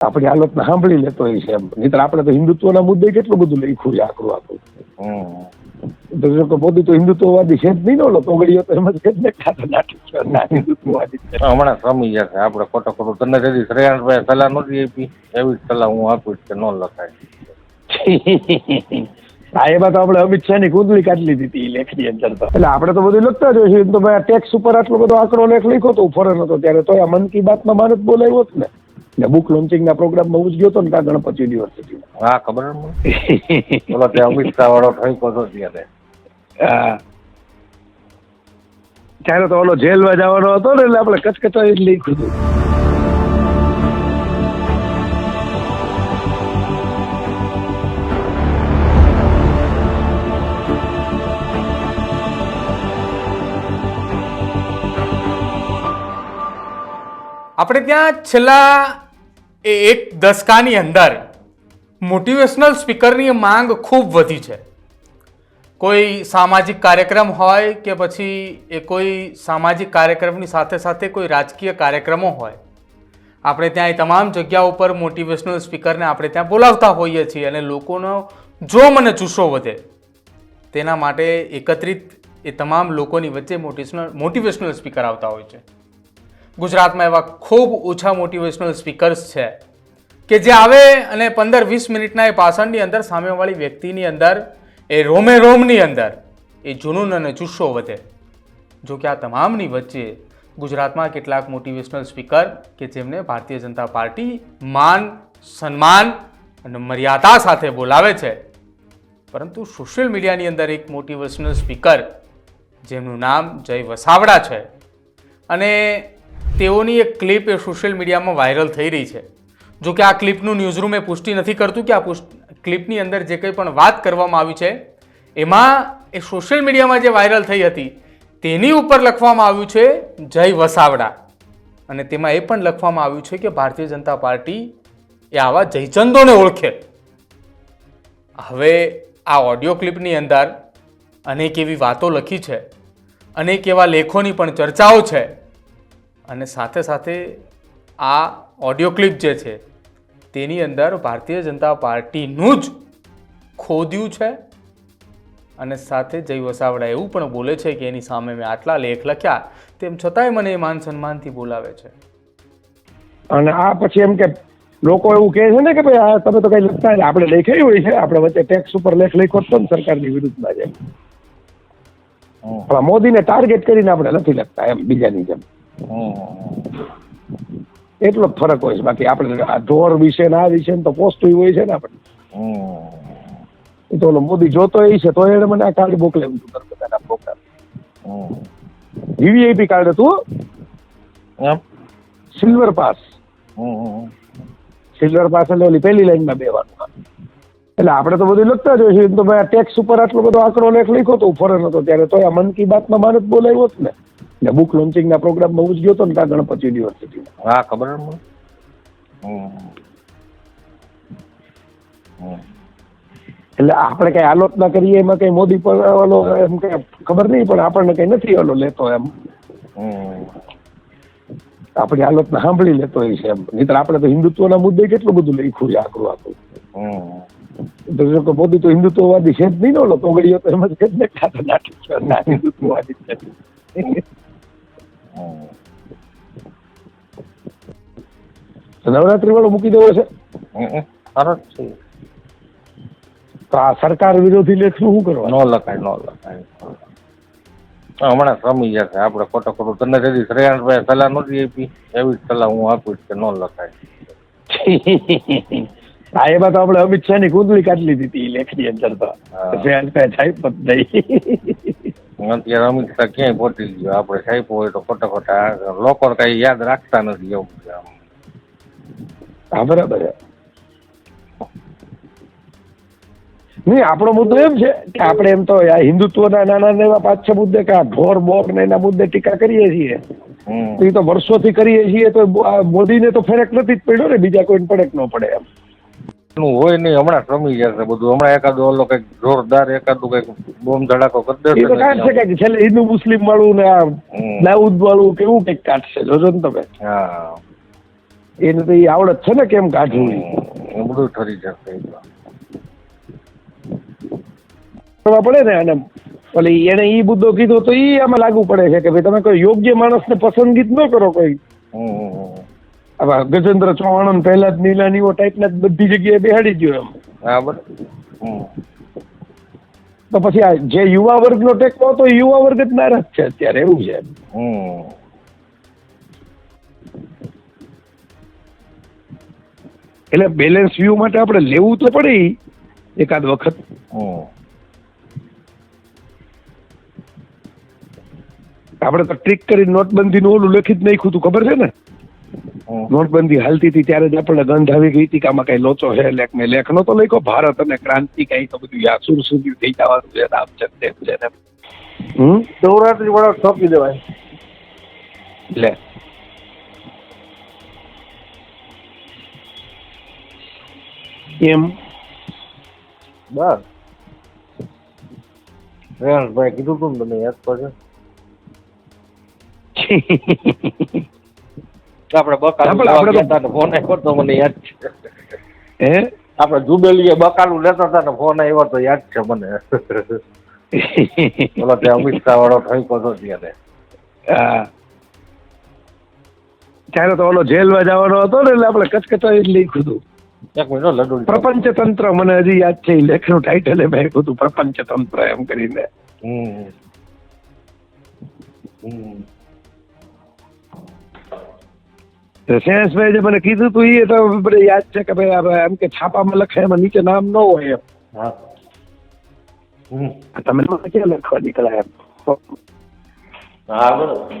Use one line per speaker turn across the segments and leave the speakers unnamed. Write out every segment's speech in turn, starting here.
આપણી હાલતને સાંભળી લેતો હોય છે નહીતર આપણે તો હિન્દુત્વના મુદ્દે કેટલું બધું લખ્યું છે આકરું આકરું તો મોદી તો હિન્દુત્વવાદી છે જ નહીં નો ઓલો તોગડીઓ તો એમ જ છે જ ને ના હિન્દુત્વવાદી
હમણાં સમી જશે આપણે ખોટો ખોટું તને જદી શ્રેયાંશભાઈ સલાહ નહોતી આપી. એવી જ સલાહ હું આપું કે ન લખાય.
સાહેબા તો આપણે અમિત શાહની કુંડલી કાઢી લીધી હતી લેખની અંદર તો. એટલે આપણે તો બધું લખતા જ હોય છે તો ટેક્સ ઉપર આટલો બધો આંકડો લેખ લખ્યો તો ફોરેન હતો ત્યારે તો આ મન કી બાતમાં જ બોલાવ્યો જ ને. ને બુક લોન્ચિંગના પ્રોગ્રામમાં હું જ ગયો હતો ને ત્યાં ગણપત યુનિવર્સિટી
હા ખબર ને બોલો ત્યાં અમિત શાહ વાળો ઠંકો હતો ત્યારે
હા. ત્યારે તો ઓલો જેલમાં જવાનો હતો ને એટલે આપણે કચકચાઈ જ લખ્યું હતું
આપણે ત્યાં છેલ્લા એ એક દસકાની અંદર મોટિવેશનલ સ્પીકરની માંગ ખૂબ વધી છે. કોઈ સામાજિક કાર્યક્રમ હોય કે પછી એ કોઈ સામાજિક કાર્યક્રમની સાથે સાથે કોઈ રાજકીય કાર્યક્રમો હોય, આપણે ત્યાં એ તમામ જગ્યા ઉપર મોટિવેશનલ સ્પીકરને આપણે ત્યાં બોલાવતા હોઈએ છીએ અને લોકોનો જો મને જુસ્સો વધે. તેના માટે એકત્રિત એ તમામ લોકોની વચ્ચે મોટિવેશનલ મોટિવેશનલ સ્પીકર આવતા હોય છે. ગુજરાતમાં એવા ખૂબ ઓછા મોટિવેશનલ સ્પીકર્સ છે કે જે આવે અને પંદર વીસ મિનિટના એ ભાષણની અંદર સામેવાળી વ્યક્તિની અંદર, એ રોમે રોમની અંદર, એ જુનૂન અને જુસ્સો વધે. જો કે આ તમામની વચ્ચે ગુજરાતમાં કેટલાક મોટિવેશનલ સ્પીકર કે જેમને ભારતીય જનતા પાર્ટી માન, સન્માન અને મર્યાદા સાથે બોલાવે છે. પરંતુ સોશિયલ મીડિયાની અંદર એક મોટિવેશનલ સ્પીકર જેમનું નામ જય વસાવડા છે. અને તેઓની એક ક્લિપ એ સોશિયલ મીડિયામાં વાયરલ થઈ રહી છે. જો કે આ ક્લિપનું ન્યૂઝરૂમ પુષ્ટિ નથી કરતું કે આ ક્લિપની અંદર જે કંઈ પણ વાત કરવામાં આવી છે, એમાં એ સોશિયલ મીડિયામાં જે વાયરલ થઈ હતી, તેની ઉપર લખવામાં આવ્યું છે, જય વસાવડા. અને તેમાં એ પણ લખવામાં આવ્યું છે કે ભારતીય જનતા પાર્ટી એ આવા જયચંદોને ઓળખે. હવે આ ઓડિયો ક્લિપની અંદર અનેક એવી વાતો લખી છે, અનેક એવા લેખોની પણ ચર્ચાઓ છે અને સાથે સાથે આ ઓડિયો ક્લિપ જે છે તેની અંદર ભારતીય જનતા પાર્ટીનું જ ખોદ્યું છે. અને સાથે જય વસાવડા એવું પણ બોલે છે કે એની સામે મેં આટલા લેખ લખ્યા તેમ છતાંય મને એ માન સન્માનથી બોલાવે છે.
અને આ પછી એમ કે લોકો એવું કહે છે ને કે ભાઈ આ તમે તો કઈ લખતા આપણે લખાયું હોય છે આપણે વચ્ચે ટેક્સ ઉપર લેખ લખ્યો હતો ને સરકારની વિરુદ્ધમાં
જાય
પણ મોદીને ટાર્ગેટ કરીને આપણે નથી લખતા એમ બીજાની જેમ. એટલો જ ફરક હોય છે. બાકી આપણે આ ઢોર વિશે ને આ વિશે તો પોસ્ટું હોય છે ને આપણે. એ તો ઓલો મોદી જોતો એ છે તો એને મને આ કાર્ડ મોકલાવ્યું હતું નર્મદાના પ્રોગ્રામ વીવીઆઈપી કાર્ડ હતું સિલ્વર પાસ સિલ્વર પાસ એટલે ઓલી પહેલી લાઈનમાં બેવાનું એટલે આપણે તો બધું લખતા જ હોય તો ભાઈ આ ટેક્સ ઉપર આટલો બધો આંકડો લેખ લખ્યો તો ફોરેન હતો ત્યારે તો આ મન કી બાતમાં જ બોલાવ્યો જ ને. ને બુક લોન્ચિંગના પ્રોગ્રામમાં હું જ ગયો હતો ને ત્યાં ગણપત યુનિવર્સિટી
હા ખબર ને
એટલે આપણે કઈ આલોચના કરીએ એમાં કઈ મોદી પર ઓલો એમ કઈ ખબર નહીં પણ આપણને કઈ નથી ઓલો લેતો એમ. આપણી આલોચના સાંભળી લેતો હોય છે એમ. નહીતર આપણે તો હિન્દુત્વના મુદ્દે કેટલું બધું લખ્યું છે આકરું આકરું તો મોદી તો હિન્દુત્વવાદી છે જ નહીં ને ઓલો તોગડીઓ તો એમ જ છે જ ને ના હિન્દુત્વવાદી છે નવરાત્રી વાળો મૂકી દેવો છે?
સરસ છે.
તો આ સરકાર વિરોધી લેખનું શું કરવા
ન લખાય નો લખાય. હમણાં સમી જશે આપણે ખોટો ખોટું તને જદી શ્રેયાંશભાઈ સલાહ નહોતી આપી. એવી જ સલાહ હું આપું કે ન લખાય.
હા એ તો આપણે અમિત શાહની કુંડલી કાઢી લીધી હતી લેખની અંદર તો.
હા.
સાહેબ પણ નહીં.
અત્યારે અમિત શાહ ક્યાંય પહોંચી ગયો? આપણે સાહેબ હોય તો ખોટા ખોટા લોકો કઈ યાદ રાખતા નથી એવું આમ.
હા બરાબર નહીં આપણો મુદ્દો એમ છે કે આપણે એમ તો આ હિન્દુત્વના નાના એવા પાંચ છ મુદ્દે કે આ ઢોર બોક ને એના મુદ્દે ટીકા કરીએ છીએ. તો એ તો વર્ષોથી કરીએ છીએ તો મોદીને તો ફરક નથી જ પડ્યો ને બીજા કોઈને ફરક ન પડે એમ.
એનું હોય નહીં હમણાં સમી જશે બધું. હમણાં એકાદો ઓલો કંઈક જોરદાર એકાદું કંઈક બોમ્બ ધડાકો કરી
એ તો કાઢશે
દેશે
કે છેલ્લે હિન્દુ મુસ્લિમ વાળું ને આ દાઉદ વાળું કેવું કંઈક કાઢશે? જોજો ને તમે.
હા.
એને તો એ આવડત છે ને કેમ કાઢવું?
એ બધું ઠરી જશે એ
કરવા પડે ને અને એટલે એને ઈ મુદ્દો કીધો તો ઈ આમાં લાગુ પડે છે કે ભાઈ તમે કોઈ યોગ્ય માણસને પસંદગી ન કરો કોઈ.
હમ.
આવા ગજેન્દ્ર ચૌહાણ પહેલા જ નીલા નીવો ટાઈપના બધી જગ્યાએ બેહાડી ગયો એમ
હા બરાબર.
તો પછી આ જે યુવા વર્ગનો ટેકો હતો એ યુવા વર્ગ જ નારાજ છે અત્યારે એવું છે એટલે બેલેન્સ વ્યૂ માટે આપણે લેવું તો પડે એકાદ વખત. આપણે તો ટ્રીક કરી નોટબંધીનું ઓલું લખી જ નાખ્યું હતું ખબર છે ને. નોટબંધી હાલતી હતી ત્યારે જ આપણને ગંધ આવી ગઈ હતી કે આમાં કઈ લોચો છે લેખ ને લેખનો તો લખ્યો. ભારત અને ક્રાંતિ કઈ તો બધું યાસુર સુધી થઈ જવાનું છે આમ છે તેમ છે ને. હમ?
નવરાત્રી વાળા સોંપી દેવાય.
લે. એમ?
બસ. ભાઈ કીધું તું મને યાદ પડશે આપણે બકાલું લેવા ગયા હતા ફોન આવ્યો તો મને યાદ છે.
હે?
આપણે જુબેલીએ બકાલું લેતા હતા ને ફોન આવ્યો તો યાદ છે મને. બોલો તે અમિત શાહ વાળો ઠઈકો હતો ત્યારે.
ત્યારે તો ઓલો જેલમાં જવાનો હતો ને એટલે આપણે કચકચાઈ જ લખ્યું હતું.
એક
પ્રપંચ તંત્ર મને હજી યાદ છે લેખનું ટાઇટલ એમ આપ્યું હતું પ્રપંચ તંત્ર એમ કરીને.
હમ. હમ.
શેષભાઈ જે મને કીધું તું એ તો મને યાદ છે કે ભાઈ એમ કે છાપામાં લખે એમાં નીચે નામ ન હોય એમ.
હા.
તમે મને ક્યાં લખવા નીકળ્યા એમ?
હા બરોબર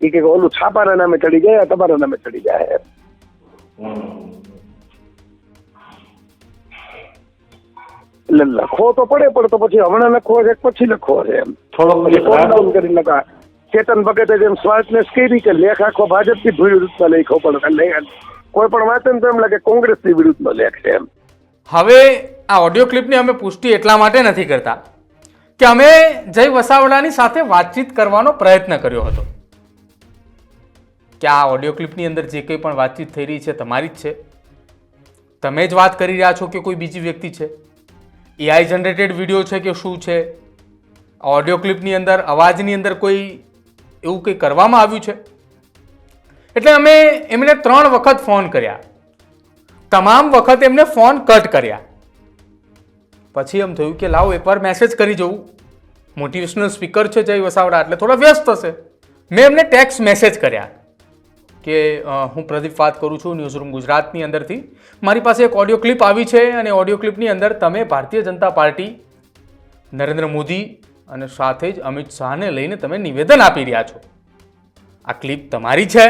એ કે ઓલું છાપાના નામે ચડી જાય તમારા નામે ચડી જાય એમ. એટલે લખવો તો પડે પણ તો પછી હમણાં લખવો છે પછી લખવો છે એમ. થોડો કરી લખા ચેતન ભગતે જેમ સ્વાર્ટનેસ કરી કે લેખ આખો ભાજપની વિરુદ્ધમાં લેખો પણ કોઈ પણ વાંચન તો એમ લાગે કોંગ્રેસની વિરુદ્ધમાં લેખ છે એમ.
હવે આ ઓડિયો ક્લિપની અમે પુષ્ટિ એટલા માટે નથી કરતા કે અમે જય વસાવડાની સાથે વાતચીત કરવાનો પ્રયત્ન કર્યો હતો. કે આ ઓડિયો ક્લિપની અંદર જે કંઈ પણ વાતચીત થઈ રહી છે તમારી જ છે. તમે જ વાત કરી રહ્યા છો કે કોઈ બીજી વ્યક્તિ છે? એઆઈ જનરેટેડ વીડિયો છે કે શું છે? ઓડિયો ક્લિપની અંદર, અવાજની અંદર કોઈ એવું કંઈ કરવામાં આવ્યું છે? એટલે અમે એમને ત્રણ વખત ફોન કર્યા. તમામ વખત એમને ફોન કટ કર્યા. પછી એમ થયું કે લાવો એકવાર મેસેજ કરી જવું મોટિવેશનલ સ્પીકર છે જય વસાવડા, એટલે થોડા વ્યસ્ત હશે. મેં એમને ટેક્સ્ટ મેસેજ કર્યા. કે હું પ્રદીપ વાત કરું છું ન્યૂઝરૂમ ગુજરાતની અંદરથી. મારી પાસે એક ઓડિયો ક્લિપ આવી છે અને ઓડિયો ક્લિપની અંદર તમે ભારતીય જનતા પાર્ટી, નરેન્દ્ર મોદી અને સાથે જ અમિત શાહને લઈને તમે નિવેદન આપી રહ્યા છો. આ ક્લિપ તમારી છે.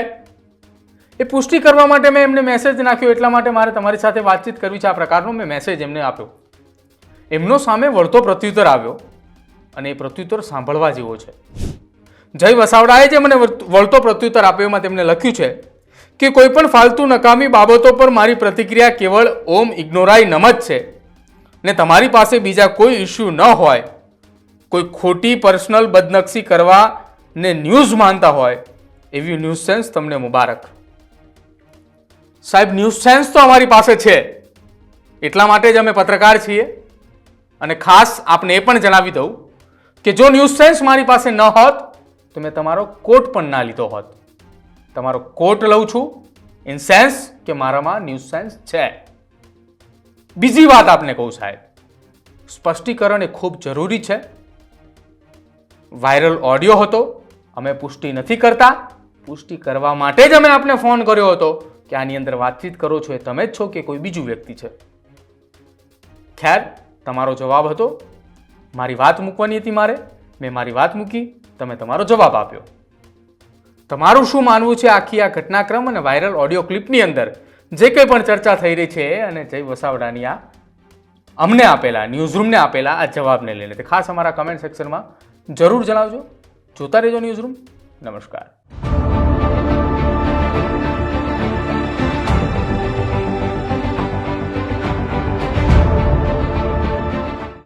એ પુષ્ટિ કરવા માટે મેં એમને મેસેજ નાખ્યો, એટલા માટે મારે તમારી સાથે વાતચીત કરવી છે. આ પ્રકારનો મેં મેસેજ એમને આપ્યો. એમનો સામે વળતો પ્રત્યુત્તર આવ્યો અને એ પ્રત્યુત્તર સાંભળવા જેવો છે. જય વસાવડાએ જે મને વળતો પ્રત્યુત્તર આપ્યો એમાં તેમણે લખ્યું છે કે કોઈપણ ફાલતુ નકામી બાબતો પર મારી પ્રતિક્રિયા કેવળ ઓમ ઇગ્નોરાઈ નમ જ છે. ને તમારી પાસે બીજા કોઈ ઇસ્યુ ન હોય. કોઈ ખોટી પર્સનલ બદનક્ષી કરવા ને ન્યૂઝ માનતા હોય. એવી ન્યૂઝ સેન્સ તમને મુબારક. સાહેબ, ન્યૂઝ સેન્સ તો અમારી પાસે છે. એટલા માટે જ અમે પત્રકાર છીએ. અને ખાસ આપને એ પણ જણાવી દઉં કે જો ન્યૂઝ સેન્સ મારી પાસે ન હોત તો મેં તમારો કોટ પણ ના લીધો હોત. તમારો કોટ લઉં છું ઇન સેન્સ કે મારામાં ન્યૂઝ સેન્સ છે. બીજી વાત આપને કહું સાહેબ, સ્પષ્ટીકરણ એ ખૂબ જરૂરી છે. વાયરલ ઓડિયો હતો, અમે પુષ્ટિ નથી કરતા. પુષ્ટિ કરવા માટે જ અમે આપને ફોન કર્યો હતો કે આની અંદર વાતચીત કરો છો એ તમે જ છો કે કોઈ બીજું વ્યક્તિ છે. ખેર, તમારો જવાબ હતો, મારી વાત મૂકવાની હતી મારે, મેં મારી વાત મૂકી તમે તમારો જવાબ આપ્યો. તમારું શું માનવું છે આખી આ ઘટનાક્રમ અને વાયરલ ઓડિયો ક્લિપની અંદર? જે કંઈ પણ ચર્ચા થઈ રહી છે અને જય વસાવડાની આ અમને આપેલા ન્યૂઝરૂમને આપેલા આ જવાબને લઈને. તે ખાસ અમારા કમેન્ટ સેક્શનમાં જરૂર જણાવજો. જોતા રહેજો ન્યૂઝરૂમ નમસ્કાર.